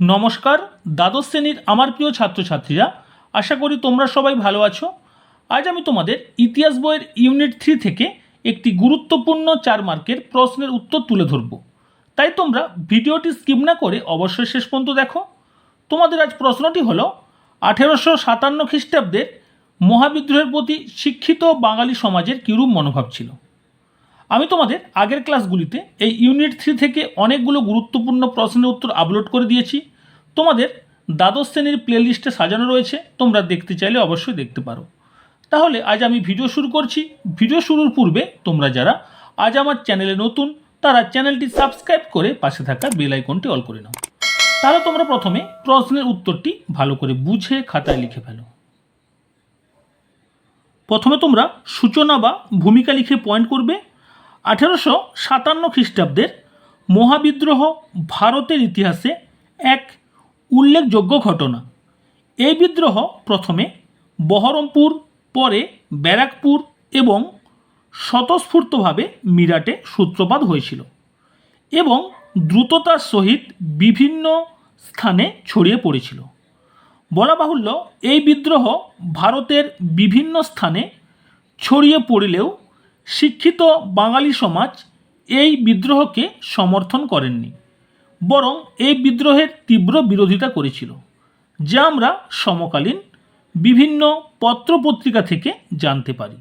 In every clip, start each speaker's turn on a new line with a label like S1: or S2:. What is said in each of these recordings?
S1: নমস্কার, দ্বাদশ শ্রেণির আমার প্রিয় ছাত্রছাত্রীরা, আশা করি তোমরা সবাই ভালো আছো। আজ আমি তোমাদের ইতিহাস বইয়ের ইউনিট থ্রি থেকে একটি গুরুত্বপূর্ণ চার মার্কের প্রশ্নের উত্তর তুলে ধরব। তাই তোমরা ভিডিওটি স্কিপ না করে অবশ্যই শেষ পর্যন্ত দেখো। তোমাদের আজ প্রশ্নটি হলো, আঠেরোশো সাতান্ন খ্রিস্টাব্দের মহাবিদ্রোহের প্রতি শিক্ষিত বাঙালি সমাজের কিরূপ মনোভাব ছিল? আমি তোমাদের আগের ক্লাসগুলিতে এই ইউনিট থ্রি থেকে অনেকগুলো গুরুত্বপূর্ণ প্রশ্নের উত্তর আপলোড করে দিয়েছি। তোমাদের দ্বাদশ শ্রেণির প্লেলিস্টে সাজানো রয়েছে, তোমরা দেখতে চাইলে অবশ্যই দেখতে পারো। তাহলে আজ আমি ভিডিও শুরু করছি। ভিডিও শুরুর পূর্বে তোমরা যারা আজ আমার চ্যানেলে নতুন, তারা চ্যানেলটি সাবস্ক্রাইব করে পাশে থাকা বেল আইকনটি অল করে নাও। তাহলে তোমরা প্রথমে প্রশ্নের উত্তরটি ভালো করে বুঝে খাতায় লিখে ফেলো। প্রথমে তোমরা সূচনা বা ভূমিকা লিখে পয়েন্ট করবে। আঠেরোশো সাতান্ন খ্রিস্টাব্দের মহাবিদ্রোহ ভারতের ইতিহাসে এক উল্লেখযোগ্য ঘটনা। এই বিদ্রোহ প্রথমে বহরমপুর, পরে ব্যারাকপুর এবং স্বতঃস্ফূর্তভাবে মিরাটে সূত্রপাত হয়েছিল এবং দ্রুততার সহিত বিভিন্ন স্থানে ছড়িয়ে পড়েছিল। বলা বাহুল্য, এই বিদ্রোহ ভারতের বিভিন্ন স্থানে ছড়িয়ে পড়লেও শিক্ষিত বাঙালি সমাজ এই বিদ্রোহকে সমর্থন করেননি, বরং এই বিদ্রোহের তীব্র বিরোধিতা করেছিল, যা আমরা সমকালীন বিভিন্ন পত্রপত্রিকা থেকে জানতে পারি।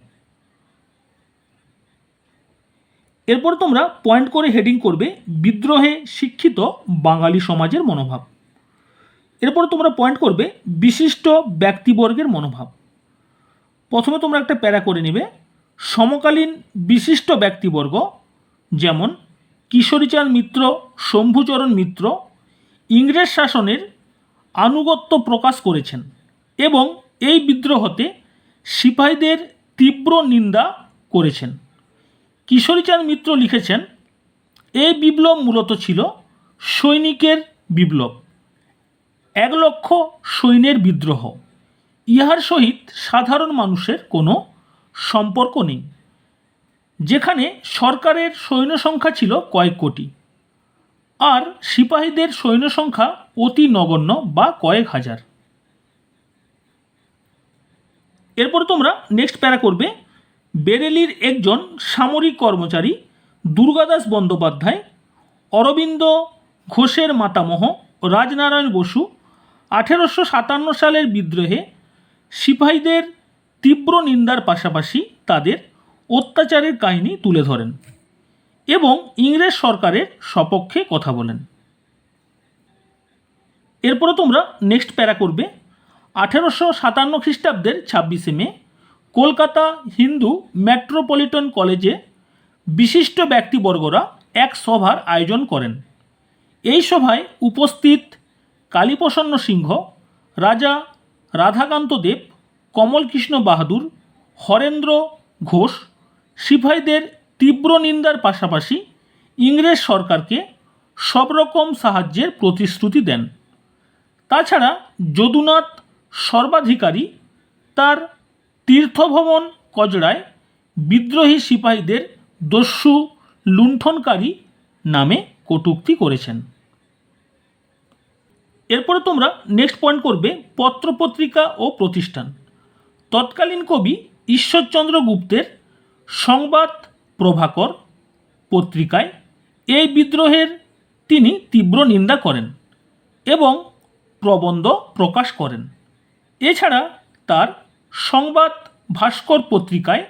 S1: এরপর তোমরা পয়েন্ট করে হেডিং করবে বিদ্রোহে শিক্ষিত বাঙালি সমাজের মনোভাব। এরপর তোমরা পয়েন্ট করবে বিশিষ্ট ব্যক্তিবর্গের মনোভাব। প্রথমে তোমরা একটা প্যারা করে নেবে সমকালীন বিশিষ্ট ব্যক্তিবর্গ, যেমন কিশোরীচাঁদ মিত্র, শম্ভুচরণ মিত্র, ইংরেজ শাসনের আনুগত্য প্রকাশ করেছেন এবং এই বিদ্রোহতে সিপাহীদের তীব্র নিন্দা করেছেন। কিশোরীচাঁদ মিত্র লিখেছেন, এই বিপ্লব মূলত ছিল সৈনিকের বিপ্লব। এক লক্ষ সৈন্যের বিদ্রোহ। ইহার সহিত সাধারণ মানুষের কোনো সম্পর্ক নেই। যেখানে সরকারের সৈন্য সংখ্যা ছিল কয়েক কোটি, আর সিপাহীদের সৈন্য সংখ্যা অতি নগণ্য বা কয়েক হাজার। এরপর তোমরা নেক্সট প্যারা করবে, বেরেলির একজন সামরিক কর্মচারী দুর্গাদাস বন্দ্যোপাধ্যায়, অরবিন্দ ঘোষের মাতামহ রাজনারায়ণ বসু, আঠেরোশো সাতান্ন সালের বিদ্রোহে সিপাহীদের তীব্র নিন্দার পাশাপাশি তাদের অত্যাচারের কাহিনী তুলে ধরেন এবং ইংরেজ সরকারের সপক্ষে কথা বলেন। এরপরে তোমরা নেক্সট প্যারা করবে। আঠেরোশো সাতান্ন খ্রিস্টাব্দের ছাব্বিশে মে, কলকাতা হিন্দু মেট্রোপলিটন কলেজে বিশিষ্ট ব্যক্তিবর্গরা এক সভার আয়োজন করেন। এই সভায় উপস্থিত কালীপ্রসন্ন সিংহ, রাজা রাধাকান্ত দেব কমলকৃষ্ণ বাহাদুর, হরেন্দ্র ঘোষ, সিপাহীদের তীব্র নিন্দার পাশাপাশি ইংরেজ সরকারকে সব রকম সাহায্যের প্রতিশ্রুতি দেন। তাছাড়া যদুনাথ সর্বাধিকারী, তার তীর্থভবন কজড়ায় বিদ্রোহী সিপাহীদের দস্যু লুণ্ঠনকারী নামে কটূক্তি করেছেন। এরপরে তোমরা নেক্সট পয়েন্ট করবে পত্রপত্রিকা ও প্রতিষ্ঠান। তৎকালীন কবি ঈশ্বরচন্দ্র গুপ্তের সংবাদ প্রভাকর পত্রিকায় এই বিদ্রোহের তিনি তীব্র নিন্দা করেন এবং প্রবন্ধ প্রকাশ করেন। এছাড়া তার সংবাদ ভাস্কর পত্রিকায়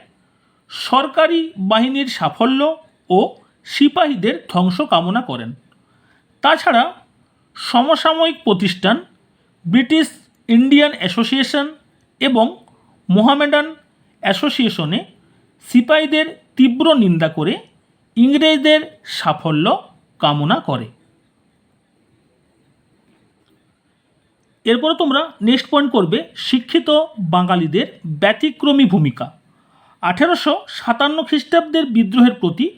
S1: সরকারি বাহিনীর সাফল্য ও সিপাহীদের ধ্বংস কামনা করেন। তাছাড়া সমসাময়িক প্রতিষ্ঠান ব্রিটিশ ইন্ডিয়ান অ্যাসোসিয়েশন এবং মোহামেডান অ্যাসোসিয়েশনে সিপাহীদের তীব্র নিন্দা করে ইংরেজদের সাফল্য কামনা করে। এরপরে তোমরা নেক্সট পয়েন্ট করবে, শিক্ষিত বাঙালিদের ব্যতিক্রমী ভূমিকা। আঠেরোশো সাতান্ন খ্রিস্টাব্দের বিদ্রোহের প্রতি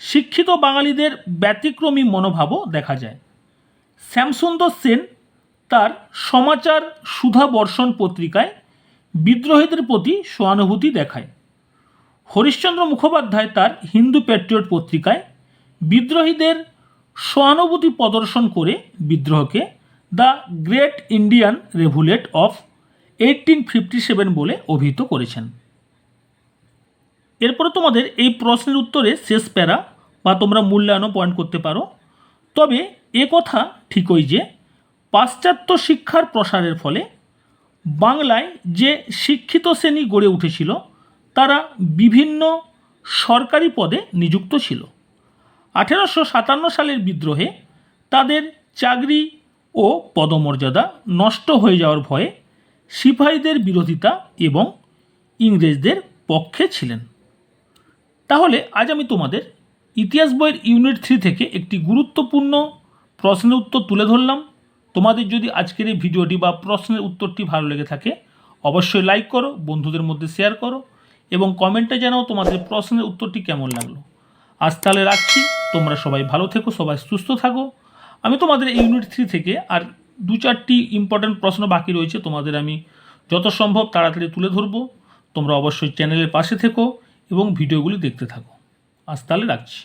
S1: শিক্ষিত বাঙালিদের ব্যতিক্রমী মনোভাবও দেখা যায়। শ্যামসুন্দর সেন তার সমাচার সুধা বর্ষণ পত্রিকায় বিদ্রোহীদের প্রতি সহানুভূতি দেখায়। হরিশ্চন্দ্র মুখোপাধ্যায় তার হিন্দু প্যাট্রিয়ট পত্রিকায় বিদ্রোহীদের সহানুভূতি প্রদর্শন করে বিদ্রোহকে the great Indian revolt of eighteen fifty seven বলে অভিহিত করেছেন। এরপরে তোমাদের এই প্রশ্নের উত্তরে শেষ প্যারা বা তোমরা মূল্যায়নও পয়েন্ট করতে পারো। তবে এ কথা ঠিকই যে পাশ্চাত্য শিক্ষার প্রসারের ফলে বাংলায় যে শিক্ষিত শ্রেণি গড়ে উঠেছিল, তারা বিভিন্ন সরকারি পদে নিযুক্ত ছিল। আঠেরোশো সাতান্ন সালের বিদ্রোহে তাদের চাকরি ও পদমর্যাদা নষ্ট হয়ে যাওয়ার ভয়ে সিপাহীদের বিরোধিতা এবং ইংরেজদের পক্ষে ছিলেন। তাহলে আজ আমি তোমাদের ইতিহাস বইয়ের ইউনিট থ্রি থেকে একটি গুরুত্বপূর্ণ প্রশ্নের উত্তর তুলে ধরলাম। তোমাদের যদি আজকের এই ভিডিওটি বা প্রশ্নের উত্তরটি ভালো লেগে থাকে, অবশ্যই লাইক করো, বন্ধুদের মধ্যে শেয়ার করো এবং কমেন্টে জানাও তোমাদের প্রশ্নের উত্তরটি কেমন লাগল। আজ তাহলে রাখছি, তোমরা সবাই ভালো থেকো, সবাই সুস্থ থাকো। আমি তোমাদের এই ইউনিট থ্রি থেকে আর দু চারটি ইম্পর্ট্যান্ট প্রশ্ন বাকি রয়েছে, তোমাদের আমি যত সম্ভব তাড়াতাড়ি তুলে ধরবো। তোমরা অবশ্যই চ্যানেলের পাশে থেকো এবং ভিডিওগুলি দেখতে থাকো। আজ তাহলে রাখছি।